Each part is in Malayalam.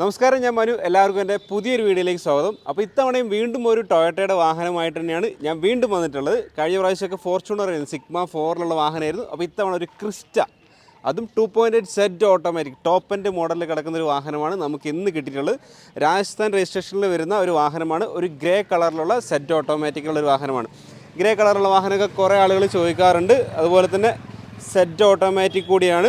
നമസ്കാരം ഞാൻ മനു. എല്ലാവർക്കും എന്റെ പുതിയൊരു വീഡിയോയിലേക്ക് സ്വാഗതം. അപ്പോൾ ഇത്തവണയും വീണ്ടും ഒരു ടൊയോട്ടയുടെ വാഹനമായിട്ട് തന്നെയാണ് ഞാൻ വീണ്ടും വന്നിട്ടുള്ളത്. കഴിഞ്ഞ പ്രാവശ്യമൊക്കെ ഫോർച്യൂണർ സിഗ്മ ഫോറിലുള്ള വാഹനമായിരുന്നു. അപ്പോൾ ഇത്തവണ ഒരു ക്രിസ്റ്റ അതും two point eight set automatic top എന്റെ മോഡലിൽ കിടക്കുന്ന ഒരു വാഹനമാണ് നമുക്ക് ഇന്ന് കിട്ടിയിട്ടുള്ളത്. രാജസ്ഥാൻ രജിസ്ട്രേഷനിൽ വരുന്ന ഒരു വാഹനമാണ് ഒരു ഗ്രേ കളറിലുള്ള സെറ്റ് ഓട്ടോമാറ്റിക്കുള്ള ഒരു വാഹനമാണ്. ഗ്രേ കളറുള്ള വാഹനമൊക്കെ കുറേ ആളുകൾ ചോദിക്കാറുണ്ട്. അതുപോലെ തന്നെ സെറ്റ് ഓട്ടോമാറ്റിക് കൂടിയാണ്.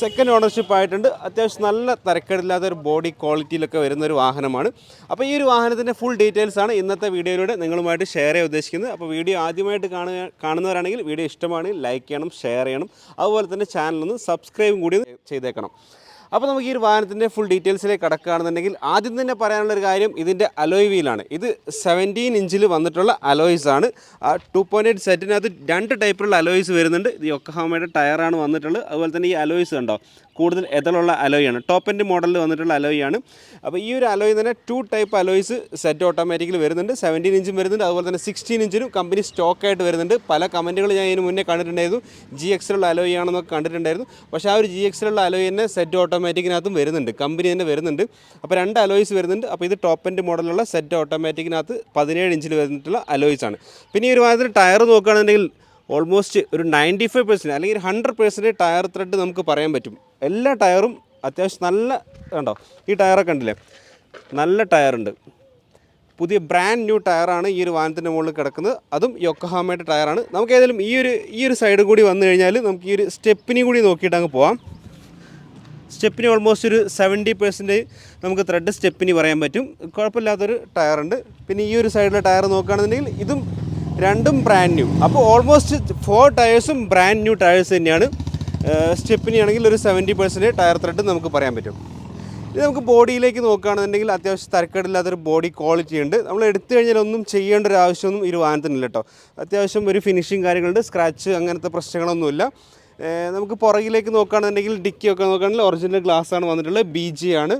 സെക്കൻഡ് ഓണർഷിപ്പ് ആയിട്ടുണ്ട്. അത്യാവശ്യം നല്ല തരക്കേടില്ലാത്ത ഒരു ബോഡി ക്വാളിറ്റിയിലൊക്കെ വരുന്ന ഒരു വാഹനമാണ്. അപ്പോൾ ഈ ഒരു വാഹനത്തിന്റെ ഫുൾ ഡീറ്റെയിൽസ് ആണ് ഇന്നത്തെ വീഡിയോയിലൂടെ നിങ്ങളുമായിട്ട് ഷെയർ ചെയ്യാൻ ഉദ്ദേശിക്കുന്നത്. അപ്പോൾ വീഡിയോ ആദ്യമായിട്ട് കാണുക കാണുന്നവരാണെങ്കിൽ വീഡിയോ ഇഷ്ടമാണെങ്കിൽ ലൈക്ക് ചെയ്യണം ഷെയർ ചെയ്യണം. അതുപോലെ തന്നെ ചാനലൊന്ന് സബ്സ്ക്രൈബും കൂടി ചെയ്തേക്കണം. അപ്പോൾ നമുക്ക് ഈ ഒരു വാഹനത്തിന്റെ ഫുൾ ഡീറ്റെയിൽസിലേക്ക് കടക്കുകയാണെന്നുണ്ടെങ്കിൽ ആദ്യം തന്നെ പറയാനുള്ള ഒരു കാര്യം ഇതിന്റെ അലോയ് വീലാണ് ഇത് സെവന്റീൻ ഇഞ്ചിൽ വന്നിട്ടുള്ള അലോയ്സ് ആണ്. ടു പോയിന്റ് എയ്റ്റ് സെറ്റിനകത്ത് രണ്ട് ടൈപ്പിലുള്ള അലോയ്സ് വരുന്നുണ്ട്. ഇത് യൊക്കഹാമയുടെ ടയറാണ് വന്നിട്ടുള്ളത്. അതുപോലെ തന്നെ ഈ അലോയ്സ് കണ്ടോ? കൂടുതൽ എതളുള്ള അലോയാണ് ടോപ്പ് എൻഡ് മോഡലിൽ വന്നിട്ടുള്ള അലോയാണ് അപ്പോൾ ഈ ഒരു അലോയിൽ തന്നെ two type alloys set automatically വരുന്നുണ്ട്. സെവന്റീൻ ഇഞ്ചും വരുന്നുണ്ട്. അതുപോലെ തന്നെ സിക്സ്റ്റീൻ ഇഞ്ചിനും കമ്പനി സ്റ്റോക്കായിട്ട് വരുന്നുണ്ട്. പല കമന്റുകൾ ഞാൻ ഇതിന് മുന്നേ കണ്ടിട്ടുണ്ടായിരുന്നു. ജി എക്സിലുള്ള അലോയാണെന്നൊക്കെ കണ്ടിട്ടുണ്ടായിരുന്നു. പക്ഷേ ആ ഒരു ജി എക്സിലുള്ള അലോയി തന്നെ സെറ്റ് ഓട്ടോമാറ്റിക്കിനകത്തും വരുന്നുണ്ട്. കമ്പനി തന്നെ വരുന്നുണ്ട്. അപ്പോൾ രണ്ട് അലോയ്സ് വരുന്നുണ്ട്. അപ്പോൾ ഇത് ടോപ്പ് എൻഡ് മോഡലുള്ള സെറ്റ് ഓട്ടോമാറ്റിക്കിനകത്ത് പതിനേഴ് ഇഞ്ചിൽ വന്നിട്ടുള്ള അലോയ്സ് ആണ്. പിന്നെ ഈ ഒരു വാഹനത്തിന് ടയർ നോക്കുകയാണെന്നുണ്ടെങ്കിൽ ഓൾമോസ്റ്റ് ഒരു നയന്റി ഫൈവ് പെർസെന്റ് അല്ലെങ്കിൽ ഹൺഡ്രഡ് പെർസെന്റ് ടയർ ത്രെഡ് നമുക്ക് പറയാൻ പറ്റും. എല്ലാ ടയറും അത്യാവശ്യം നല്ല കണ്ടോ? ഈ ടയറൊക്കെ ഉണ്ടല്ലേ നല്ല ടയറുണ്ട്. പുതിയ ബ്രാൻഡ് ന്യൂ ടയറാണ് ഈ ഒരു വാഹനത്തിന്റെ മുകളിൽ കിടക്കുന്നത്. അതും യൊക്കഹാമയുടെ ടയറാണ്. നമുക്ക് ഏതായാലും ഈ ഒരു ഈ ഒരു സൈഡ് കൂടി വന്നു കഴിഞ്ഞാൽ നമുക്ക് ഈ ഒരു സ്റ്റെപ്പിനി കൂടി നോക്കിയിട്ട് അങ്ങ് പോവാം. സ്റ്റെപ്പിന് ഓൾമോസ്റ്റ് ഒരു സെവന്റി പെർസെന്റ് നമുക്ക് ത്രെഡ് സ്റ്റെപ്പിന് പറയാൻ പറ്റും. കുഴപ്പമില്ലാത്തൊരു ടയറുണ്ട്. പിന്നെ ഈ ഒരു സൈഡിലെ ടയർ നോക്കുകയാണെന്നുണ്ടെങ്കിൽ ഇതും രണ്ടും ബ്രാൻഡ് ന്യൂ അപ്പോൾ ഓൾമോസ്റ്റ് ഫോർ ടയേഴ്സും ബ്രാൻഡ് ന്യൂ ടയേഴ്സ് തന്നെയാണ്. സ്റ്റെപ്പിനി ആണെങ്കിൽ ഒരു സെവന്റി പെർസെന്റ് ടയർ ത്രെഡ് നമുക്ക് പറയാൻ പറ്റും. ഇത് നമുക്ക് ബോഡിയിലേക്ക് നോക്കുകയാണെന്നുണ്ടെങ്കിൽ അത്യാവശ്യം തരക്കേടില്ലാത്തൊരു ബോഡി ക്വാളിറ്റി ഉണ്ട്. നമ്മൾ എടുത്തു കഴിഞ്ഞാൽ ഒന്നും ചെയ്യേണ്ട ഒരു ആവശ്യമൊന്നും ഈ വാഹനത്തിനില്ല കേട്ടോ. അത്യാവശ്യം ഒരു ഫിനിഷിങ് കാര്യങ്ങളുണ്ട്. സ്ക്രാച്ച് അങ്ങനത്തെ പ്രശ്നങ്ങളൊന്നുമില്ല. നമുക്ക് പുറകിലേക്ക് നോക്കുകയാണെന്നുണ്ടെങ്കിൽ ഡിക്കി ഒക്കെ നോക്കുകയാണെങ്കിൽ ഒറിജിനൽ ഗ്ലാസ് ആണ് വന്നിട്ടുള്ളത്. ബി ജി ആണ്.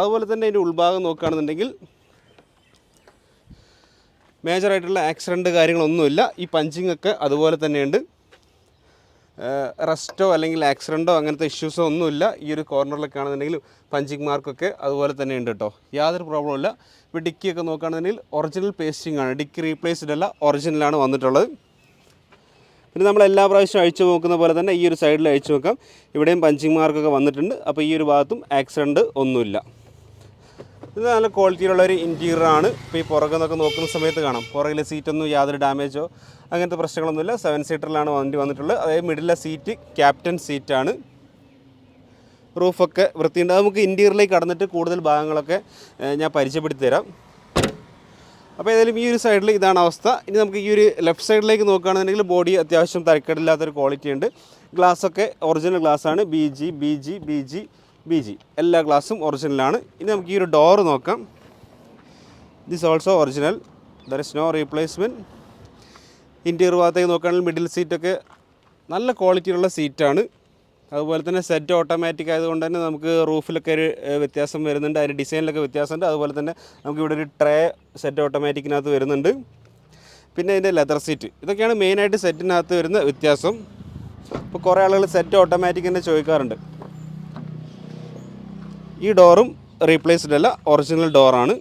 അതുപോലെ തന്നെ അതിന്റെ ഉൾഭാഗം നോക്കുകയാണെന്നുണ്ടെങ്കിൽ മേജറായിട്ടുള്ള ആക്സിഡന്റ് കാര്യങ്ങളൊന്നുമില്ല. ഈ പഞ്ചിങ് ഒക്കെ അതുപോലെ തന്നെയുണ്ട്. റസ്റ്റോ അല്ലെങ്കിൽ ആക്സിഡന്റോ അങ്ങനത്തെ ഇഷ്യൂസോ ഒന്നുമില്ല. ഈ ഒരു കോർണറിലൊക്കെ ആണെന്നുണ്ടെങ്കിൽ പഞ്ചിങ് മാർക്കൊക്കെ അതുപോലെ തന്നെ ഉണ്ട് കേട്ടോ. യാതൊരു പ്രോബ്ലം ഇല്ല. ഇപ്പോൾ ഡിക്കിയൊക്കെ നോക്കുകയാണെന്നുണ്ടെങ്കിൽ ഒറിജിനൽ പേസ്റ്റിംഗ് ആണ്. ഡിക്കി റീപ്ലേസ്ഡ് അല്ല ഒറിജിനലാണ് വന്നിട്ടുള്ളത്. പിന്നെ നമ്മൾ എല്ലാ പ്രാവശ്യവും അഴിച്ചു നോക്കുന്ന പോലെ തന്നെ ഈ ഒരു സൈഡിൽ അഴിച്ചു നോക്കാം. ഇവിടെയും പഞ്ചിങ് മാർക്കൊക്കെ വന്നിട്ടുണ്ട്. അപ്പോൾ ഈ ഒരു ഭാഗത്തും ആക്സിഡന്റ് ഒന്നുമില്ല. ഇത് നല്ല ക്വാളിറ്റിയിലുള്ള ഒരു ഇന്റീരിയർ ആണ്. ഇപ്പോൾ ഈ പുറകെ നിന്നൊക്കെ നോക്കുന്ന സമയത്ത് കാണാം. പുറകിലെ സീറ്റൊന്നും യാതൊരു ഡാമേജോ അങ്ങനത്തെ പ്രശ്നങ്ങളൊന്നുമില്ല. സെവൻ സീറ്ററിലാണ് വണ്ടി വന്നിട്ടുള്ളത്. അതായത് മിഡിലെ സീറ്റ് ക്യാപ്റ്റൻ സീറ്റാണ് റൂഫൊക്കെ വൃത്തിയുണ്ട്. അത് നമുക്ക് ഇന്റീരിയറിലേക്ക് കടന്നിട്ട് കൂടുതൽ ഭാഗങ്ങളൊക്കെ ഞാൻ പരിചയപ്പെടുത്തി തരാം. അപ്പോൾ ഏതായാലും ഈ ഒരു സൈഡിൽ ഇതാണ് അവസ്ഥ. ഇനി നമുക്ക് ഈ ഒരു ലെഫ്റ്റ് സൈഡിലേക്ക് നോക്കുകയാണെന്നുണ്ടെങ്കിൽ ബോഡി അത്യാവശ്യം തരക്കേടില്ലാത്തൊരു ക്വാളിറ്റി ഉണ്ട്. ഗ്ലാസ്സൊക്കെ original ഗ്ലാസ്സാണ് B G B G B G B G എല്ലാ ഗ്ലാസും ഒറിജിനലാണ് ഇനി നമുക്ക് ഈ ഒരു ഡോർ നോക്കാം. This also original there is no replacement interior ഭാഗത്തേക്ക് നോക്കുകയാണെങ്കിൽ മിഡിൽ സീറ്റൊക്കെ നല്ല ക്വാളിറ്റിയുള്ള സീറ്റാണ് അതുപോലെ തന്നെ സെറ്റ് ഓട്ടോമാറ്റിക് ആയതുകൊണ്ട് തന്നെ നമുക്ക് റൂഫിലൊക്കെ ഒരു വ്യത്യാസം വരുന്നുണ്ട്. അതിന്റെ ഡിസൈനിലൊക്കെ വ്യത്യാസമുണ്ട്. അതുപോലെ തന്നെ നമുക്ക് ഇവിടെ ഒരു ട്രേ സെറ്റ് ഓട്ടോമാറ്റിക്കിനകത്ത് വരുന്നുണ്ട്. പിന്നെ ഇതിന്റെ ലെതർ സീറ്റ് ഇതൊക്കെയാണ് മെയിനായിട്ട് സെറ്റിനകത്ത് വരുന്ന വ്യത്യാസം. ഇപ്പോൾ കുറേ ആളുകൾ സെറ്റ് ഓട്ടോമാറ്റിക് തന്നെ ചോദിക്കാറുണ്ട്. ഈ ഡോറും റീപ്ലേസ്ഡ് അല്ല ഒറിജിനൽ ഡോറാണ്.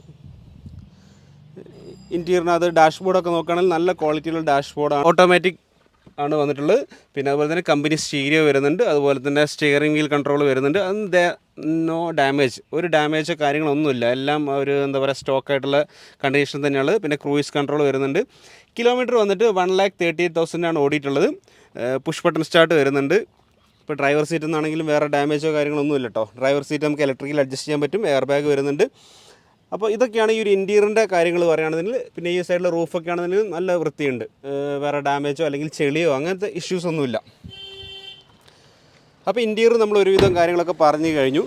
ഇന്റീരിയറിനകത്ത് ഡാഷ്ബോർഡൊക്കെ നോക്കുകയാണെങ്കിൽ നല്ല ക്വാളിറ്റിയുള്ള ഡാഷ്ബോർഡാണ് ഓട്ടോമാറ്റിക് ആണ്. വന്നിട്ടുള്ളത്. പിന്നെ അതുപോലെ തന്നെ കമ്പനി സ്റ്റീരിയോ വരുന്നുണ്ട്. അതുപോലെ തന്നെ സ്റ്റിയറിംഗ് വീൽ കൺട്രോൾ വരുന്നുണ്ട്. അത് നോ ഡാമേജ് ഒരു ഡാമേജോ കാര്യങ്ങളൊന്നുമില്ല. എല്ലാം ഒരു എന്താ പറയുക സ്റ്റോക്കായിട്ടുള്ള കണ്ടീഷൻ തന്നെയാണ്. പിന്നെ ക്രൂയിസ് കൺട്രോൾ വരുന്നുണ്ട്. കിലോമീറ്റർ വന്നിട്ട് വൺ ലാക്ക് തേർട്ടി എയ്റ്റ് തൗസൻഡാണ് ഓടിയിട്ടുള്ളത്. പുഷ് ബട്ടൺ സ്റ്റാർട്ട് വരുന്നുണ്ട്. ഇപ്പോൾ ഡ്രൈവർ സീറ്റിൽ നിന്നാണെങ്കിലും വേറെ ഡാമേജോ കാര്യങ്ങളൊന്നും ഇല്ല കേട്ടോ ഡ്രൈവർ സീറ്റ് നമുക്ക് ഇലക്ട്രിക്കൽ അഡ്ജസ്റ്റ് ചെയ്യാൻ പറ്റും എയർ ബാഗ് വരുന്നുണ്ട്. അപ്പോൾ ഇതൊക്കെയാണ് ഈ ഒരു ഇന്റീരിയറിന്റെ കാര്യങ്ങൾ പറയുകയാണെന്നുണ്ടെങ്കിൽ പിന്നെ ഈ സൈഡിലെ റൂഫൊക്കെ ആണെന്നുണ്ടെങ്കിൽ നല്ല വൃത്തിയുണ്ട്. വേറെ ഡാമേജോ അല്ലെങ്കിൽ ചെളിയോ അങ്ങനത്തെ ഇഷ്യൂസ് ഒന്നുമില്ല അപ്പോൾ ഇന്റീരിയർ നമ്മൾ ഒരുവിധം കാര്യങ്ങളൊക്കെ പറഞ്ഞു കഴിഞ്ഞു.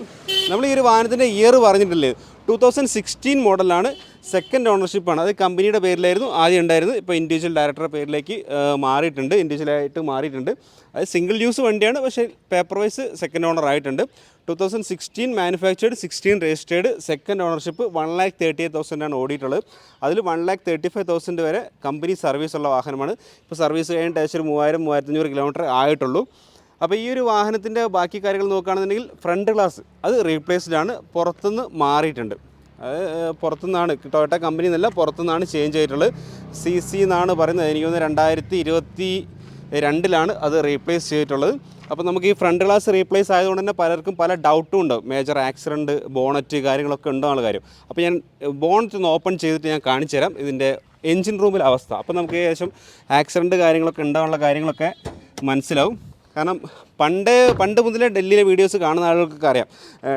നമ്മൾ ഈ ഒരു വാഹനത്തിന്റെ ഇയർ പറഞ്ഞിട്ടില്ലേ? ടു തൗസൻഡ് സിക്സ്റ്റീൻ മോഡലാണ് സെക്കൻഡ് ഓണർഷിപ്പാണ് അത് കമ്പനിയുടെ പേരിലായിരുന്നു ആദ്യം ഉണ്ടായിരുന്നത്. ഇപ്പോൾ ഇൻഡിവിജ്വൽ ഡയറക്ടറുടെ പേരിലേക്ക് മാറിയിട്ടുണ്ട്. ഇൻഡിവിജ്വലായിട്ട് മാറിയിട്ടുണ്ട്. അത് സിംഗിൾ യൂസ് വണ്ടിയാണ്. പക്ഷേ പേപ്പർ വൈസ് സെക്കൻഡ് ഓണർ ആയിട്ടുണ്ട്. Two thousand sixteen manufactured sixteen registered second ownership one lakh thirty eight തൗസൻഡാണ് ഓടിയിട്ടുള്ളത്. അതിൽ one lakh thirty five thousand വരെ കമ്പനി സർവീസ് ഉള്ള വാഹനമാണ്. ഇപ്പോൾ സർവീസ് കഴിഞ്ഞിട്ട് ഏകദേശം മൂവായിരം മൂവായിരത്തഞ്ഞൂറ് കിലോമീറ്റർ ആയിട്ടുള്ളൂ. അപ്പോൾ ഈ ഒരു വാഹനത്തിന്റെ ബാക്കി കാര്യങ്ങൾ നോക്കുകയാണെന്നുണ്ടെങ്കിൽ ഫ്രണ്ട് ഗ്ലാസ് അത് റീപ്ലേസ്ഡ് ആണ്. പുറത്തുനിന്ന് മാറിയിട്ടുണ്ട്. അത് പുറത്തുനിന്നാണ്. ടൊയോട്ട കമ്പനി എന്നല്ല പുറത്തുനിന്നാണ് ചേഞ്ച് ആയിട്ടുള്ളത്. സി സി എന്നാണ് പറയുന്നത്. എനിക്ക് തോന്നുന്നു രണ്ടായിരത്തി ഇരുപത്തി രണ്ടിലാണ് അത് റീപ്ലേസ് ചെയ്തിട്ടുള്ളത്. അപ്പോൾ നമുക്ക് ഈ ഫ്രണ്ട് ഗ്ലാസ് റീപ്ലേസ് ആയതുകൊണ്ട് തന്നെ പലർക്കും പല ഡൗട്ടും ഉണ്ട് മേജർ ആക്സിഡന്റ് ബോണറ്റ് കാര്യങ്ങളൊക്കെ ഉണ്ടോ എന്നുള്ള കാര്യം. അപ്പോൾ ഞാൻ ബോണറ്റ് ഒന്ന് ഓപ്പൺ ചെയ്തിട്ട് ഞാൻ കാണിച്ചു തരാം ഇതിന്റെ എൻജിൻ റൂമിലെ അവസ്ഥ. അപ്പോൾ നമുക്ക് ഏകദേശം ആക്സിഡന്റ് കാര്യങ്ങളൊക്കെ ഉണ്ടാകാനുള്ള കാര്യങ്ങളൊക്കെ മനസ്സിലാവും. കാരണം പണ്ട് പണ്ട് മുതലേ ഡൽഹിയിലെ വീഡിയോസ് കാണുന്ന ആളുകൾക്ക് അറിയാം.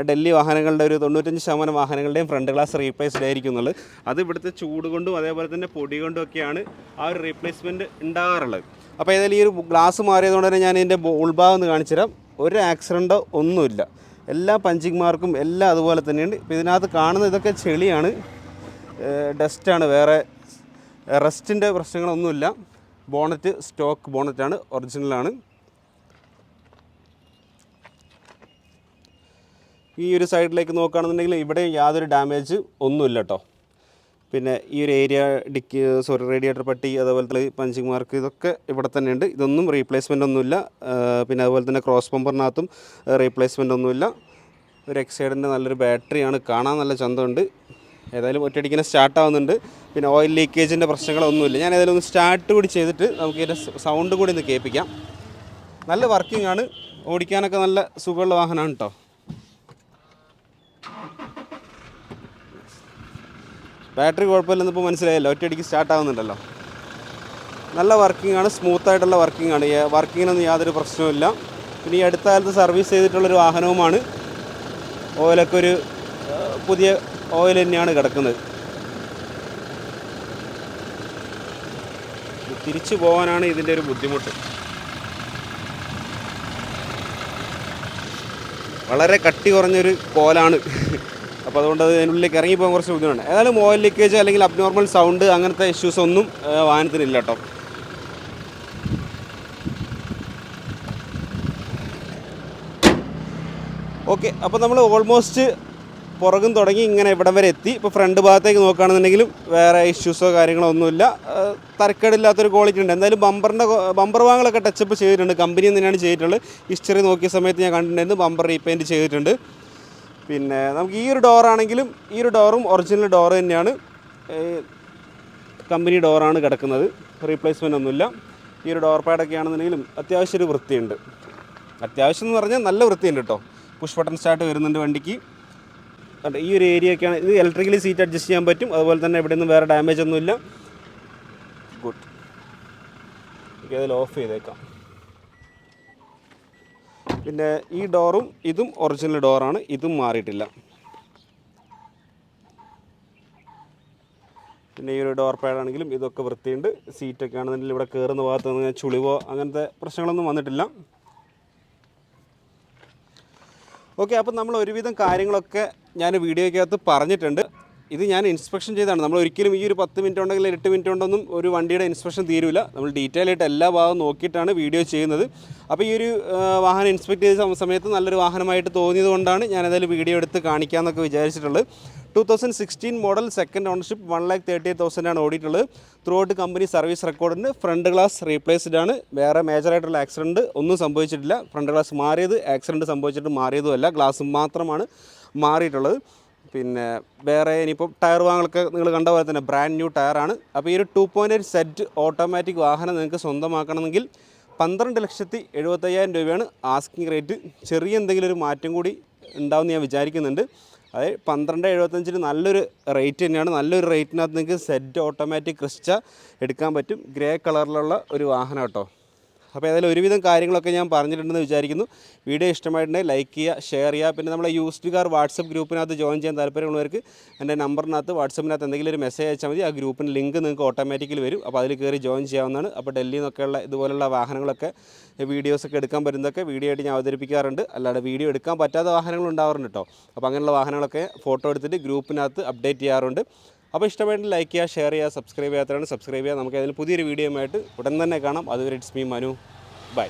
ഡൽഹി വാഹനങ്ങളുടെ ഒരു തൊണ്ണൂറ്റഞ്ച് ശതമാനം വാഹനങ്ങളുടെയും ഫ്രണ്ട് ഗ്ലാസ് റീപ്ലേസ്ഡ് ആയിരിക്കും എന്നുള്ളത്. അത് ഇവിടുത്തെ ചൂട് കൊണ്ടും അതേപോലെ തന്നെ പൊടി കൊണ്ടും ഒക്കെയാണ് ആ ഒരു റീപ്ലേസ്മെന്റ് ഉണ്ടാകാറുള്ളത്. അപ്പോൾ ഏതായാലും ഈ ഒരു ഗ്ലാസ് മാറിയതുകൊണ്ട് തന്നെ ഞാൻ ഇതിന്റെ ഉൾഭാഗം ഒന്ന് കാണിച്ചു തരാം. ഒരു ആക്സിഡന്റോ ഒന്നുമില്ല. എല്ലാ പഞ്ചിങ് മാർക്കും എല്ലാം അതുപോലെ തന്നെയുണ്ട്. ഇപ്പോൾ ഇതിനകത്ത് കാണുന്ന ഇതൊക്കെ ചെളിയാണ്. ഡസ്റ്റാണ്. വേറെ റെസ്റ്റിന്റെ പ്രശ്നങ്ങളൊന്നുമില്ല. ബോണറ്റ് സ്റ്റോക്ക് ബോണറ്റാണ്. ഒറിജിനലാണ്. ഈ ഒരു സൈഡിലേക്ക് നോക്കുകയാണെന്നുണ്ടെങ്കിൽ ഇവിടെ യാതൊരു ഡാമേജ് ഒന്നുമില്ല കേട്ടോ പിന്നെ ഈ ഒരു ഏരിയ ഡിക്ക് സോറി റേഡിയേറ്റർ പട്ടി തന്നെ പഞ്ചിങ് മാർക്ക് ഇതൊക്കെ ഇവിടെ തന്നെയുണ്ട്. ഇതൊന്നും റീപ്ലേസ്മെന്റ് ഒന്നുമില്ല. പിന്നെ അതുപോലെ തന്നെ ക്രോസ് പമ്പറിനകത്തും റീപ്ലേസ്മെന്റ് ഒന്നുമില്ല. ഒരു എക്സൈഡിന്റെ നല്ലൊരു ബാറ്ററിയാണ് കാണാൻ നല്ല ചന്തമുണ്ട്. ഏതായാലും ഒറ്റയടിക്കിനെ സ്റ്റാർട്ട് ആവുന്നുണ്ട്. പിന്നെ ഓയിൽ ലീക്കേജിന്റെ പ്രശ്നങ്ങളൊന്നുമില്ല. ഞാൻ ഏതായാലും ഒന്ന് സ്റ്റാർട്ട് കൂടി ചെയ്തിട്ട് നമുക്ക് ഇതിന്റെ സൗണ്ട് കൂടി ഒന്ന് കേൾപ്പിക്കാം. നല്ല വർക്കിംഗ് ആണ്. ഓടിക്കാനൊക്കെ നല്ല സുഖമുള്ള വാഹനമാണ് കേട്ടോ ബാറ്ററി കുഴപ്പമില്ലെന്ന് ഇപ്പോൾ മനസ്സിലായല്ലോ. ഒറ്റയടിക്ക് സ്റ്റാർട്ട് ആവുന്നുണ്ടല്ലോ. നല്ല വർക്കിംഗ് ആണ് സ്മൂത്ത് ആയിട്ടുള്ള വർക്കിംഗ് ആണ്. വർക്കിങ്ങിനൊന്നും യാതൊരു പ്രശ്നവുമില്ല പിന്നെ ഈ അടുത്ത കാലത്ത് സർവീസ് ചെയ്തിട്ടുള്ളൊരു വാഹനവുമാണ്. ഓയിലൊക്കെ ഒരു പുതിയ ഓയിൽ തന്നെയാണ് കിടക്കുന്നത്. തിരിച്ചു പോകാനാണ് ഇതിന്റെ ഒരു ബുദ്ധിമുട്ട്. വളരെ കട്ടി കുറഞ്ഞൊരു കോലാണ്. അപ്പോൾ അതുകൊണ്ട് അത് അതിനുള്ളിലേക്ക് ഇറങ്ങിപ്പോകാൻ കുറച്ച് ബുദ്ധിമുട്ടാണ് ഏതായാലും ഓയിൽ ലീക്കേജ് അല്ലെങ്കിൽ അബ്നോർമൽ സൗണ്ട് അങ്ങനത്തെ ഇഷ്യൂസ് ഒന്നും വാഹനത്തിനില്ല കേട്ടോ. ഓക്കെ അപ്പോൾ നമ്മൾ ഓൾമോസ്റ്റ് പുറകും തുടങ്ങി ഇങ്ങനെ ഇവിടം വരെ എത്തി. ഇപ്പോൾ ഫ്രണ്ട് ഭാഗത്തേക്ക് നോക്കുകയാണെന്നുണ്ടെങ്കിലും വേറെ ഇഷ്യൂസോ കാര്യങ്ങളോ ഒന്നുമില്ല. തരക്കേടില്ലാത്തൊരു ക്വാളിറ്റി ഉണ്ട്. എന്തായാലും ബമ്പറിന്റെ ബമ്പർ വാങ്ങലൊക്കെ ടച്ചപ്പ് ചെയ്തിട്ടുണ്ട്. കമ്പനി തന്നെയാണ് ചെയ്തിട്ടുള്ളത്. ഹിസ്റ്ററി നോക്കിയ സമയത്ത് ഞാൻ കണ്ടിട്ടുണ്ടായിരുന്നു. ബമ്പർ റീപെയിന്റ് ചെയ്തിട്ടുണ്ട്. പിന്നെ നമുക്ക് ഈ ഒരു ഡോറാണെങ്കിലും ഈ ഒരു ഡോറും ഒറിജിനൽ ഡോർ തന്നെയാണ്. കമ്പനി ഡോറാണ് കിടക്കുന്നത്. റീപ്ലേസ്മെന്റ് ഒന്നുമില്ല. ഈ ഒരു ഡോർ പാഡൊക്കെ ആണെന്നുണ്ടെങ്കിലും അത്യാവശ്യം ഒരു വൃത്തിയുണ്ട്. അത്യാവശ്യം എന്ന് പറഞ്ഞാൽ നല്ല വൃത്തിയുണ്ട് കേട്ടോ. പുഷ് ബട്ടൺ സ്റ്റാർട്ട് വരുന്നുണ്ട് വണ്ടിക്ക്. കണ്ടോ, ഈ ഒരു ഏരിയ ഇത് ഇലക്ട്രിക്കലി സീറ്റ് അഡ്ജസ്റ്റ് ചെയ്യാൻ പറ്റും. അതുപോലെ തന്നെ ഇവിടെ നിന്ന് വേറെ ഡാമേജ് ഒന്നുമില്ല. ഗുഡ് എനിക്ക് അതിൽ ഓഫ് ചെയ്തേക്കാം. പിന്നെ ഈ ഡോറും ഇതും ഒറിജിനൽ ഡോറാണ് ഇതും മാറിയിട്ടില്ല. പിന്നെ ഈ ഒരു ഡോർ പാഡാണെങ്കിലും ഇതൊക്കെ വൃത്തിയുണ്ട്. സീറ്റൊക്കെ ആണെന്നുണ്ടെങ്കിൽ ഇവിടെ കയറുന്ന ഭാഗത്ത് ചുളിവോ അങ്ങനത്തെ പ്രശ്നങ്ങളൊന്നും വന്നിട്ടില്ല. ഓക്കെ അപ്പം നമ്മൾ ഒരുവിധം കാര്യങ്ങളൊക്കെ ഞാൻ വീഡിയോയ്ക്കകത്ത് പറഞ്ഞിട്ടുണ്ട്. ഇത് ഞാൻ ഇൻസ്പെക്ഷൻ ചെയ്താണ് നമ്മൾ ഒരിക്കലും ഈ ഒരു പത്ത് മിനിറ്റ് ഉണ്ടെങ്കിൽ എട്ട് മിനിറ്റ് ഉണ്ടൊന്നും ഒരു വണ്ടിയുടെ ഇൻസ്പെക്ഷൻ തീരില്ല നമ്മൾ ഡീറ്റെയിൽ ആയിട്ട് എല്ലാ ഭാഗവും നോക്കിയിട്ടാണ് വീഡിയോ ചെയ്യുന്നത്. അപ്പോൾ ഈ ഒരു വാഹനം ഇൻസ്പെക്ട് ചെയ്ത സമയത്ത് നല്ലൊരു വാഹനമായിട്ട് തോന്നിയത് കൊണ്ടാണ് ഞാൻ ഏതായാലും വീഡിയോ എടുത്ത് കാണിക്കാമെന്നൊക്കെ വിചാരിച്ചിട്ടുള്ളത്. Two thousand sixteen model second ownership one lakh thirty eight thousand ആണ് ഓടിയിട്ടുള്ളത്. ത്രൂ ഔട്ട് കമ്പനി സർവീസ് റെക്കോർഡിന് ഫ്രണ്ട് ഗ്ലാസ് റീപ്ലേസ്ഡ് ആണ്. വേറെ മേജറായിട്ടുള്ള ആക്സിഡന്റ് ഒന്നും സംഭവിച്ചിട്ടില്ല. ഫ്രണ്ട് ഗ്ലാസ് മാറിയത് ആക്സിഡന്റ് സംഭവിച്ചിട്ട് മാറിയതുമല്ല. ഗ്ലാസ് മാത്രമാണ് മാറിയിട്ടുള്ളത്. പിന്നെ വേറെ ഇനിയിപ്പോൾ ടയർ വാങ്ങലൊക്കെ നിങ്ങൾ കണ്ട പോലെ തന്നെ ബ്രാൻഡ് ന്യൂ ടയറാണ് അപ്പോൾ ഈ ഒരു two point eight set automatic വാഹനം നിങ്ങൾക്ക് സ്വന്തമാക്കണമെങ്കിൽ പന്ത്രണ്ട് ലക്ഷത്തി എഴുപത്തയ്യായിരം രൂപയാണ് ആസ്കിങ് റേറ്റ് ചെറിയ എന്തെങ്കിലും ഒരു മാറ്റം കൂടി ഉണ്ടാവും ഞാൻ വിചാരിക്കുന്നുണ്ട്. അതായത് പന്ത്രണ്ട് എഴുപത്തഞ്ചിന് നല്ലൊരു റേറ്റ് തന്നെയാണ്. നല്ലൊരു റേറ്റിനകത്ത് നിങ്ങൾക്ക് സെറ്റ് ഓട്ടോമാറ്റിക് ക്രിസ്റ്റ എടുക്കാൻ പറ്റും. ഗ്രേ കളറിലുള്ള ഒരു വാഹനം കേട്ടോ. അപ്പോൾ ഏതായാലും ഒരുവിധം കാര്യങ്ങളൊക്കെ ഞാൻ പറഞ്ഞിട്ടുണ്ടെന്ന് വിചാരിക്കുന്നു. വീഡിയോ ഇഷ്ടമായിട്ടുണ്ടെങ്കിൽ ലൈക്ക് ചെയ്യുക ഷെയർ ചെയ്യുക. പിന്നെ നമ്മളെ യൂസ്ഡ് കാർ വാട്സപ്പ് ഗ്രൂപ്പിനകത്ത് ജോയിൻ ചെയ്യാൻ താല്പര്യമുള്ളവർക്ക് എന്റെ നമ്പറിനകത്ത് വാട്സപ്പിനകത്ത് എന്തെങ്കിലും ഒരു മെസ്സേജ് അയച്ചാൽ മതി. ആ ഗ്രൂപ്പിന് ലിങ്ക് നിങ്ങൾക്ക് ഓട്ടോമാറ്റിക്കലി വരും. അപ്പോൾ അതിൽ കയറി ജോയിൻ ചെയ്യാവുന്നതാണ്. അപ്പോൾ ഡൽഹിയിൽ നിന്നൊക്കെയുള്ള ഇതുപോലുള്ള വാഹനങ്ങളൊക്കെ വീഡിയോസൊക്കെ എടുക്കാൻ പറ്റുന്നതൊക്കെ വീഡിയോ ആയിട്ട് ഞാൻ അവതരിപ്പിക്കാറുണ്ട്. അല്ലാതെ വീഡിയോ എടുക്കാൻ പറ്റാത്ത വാഹനങ്ങൾ ഉണ്ടാവാറുണ്ട് കേട്ടോ. അപ്പോൾ അങ്ങനെയുള്ള വാഹനങ്ങളൊക്കെ ഫോട്ടോ എടുത്തിട്ട് ഗ്രൂപ്പിനകത്ത് അപ്ഡേറ്റ് ചെയ്യാറുണ്ട്. അപ്പോൾ ഇഷ്ടമായിട്ട് ലൈക്ക് ചെയ്യുക ഷെയർ ചെയ്യുക സബ്സ്ക്രൈബ് ചെയ്യാത്തവരാണ് സബ്സ്ക്രൈബ് ചെയ്യുക. നമുക്ക് അതിൽ പുതിയൊരു വീഡിയോയുമായിട്ട് ഉടൻ തന്നെ കാണാം. അതുവരെ ഇറ്റ്സ് മീ മനു ബൈ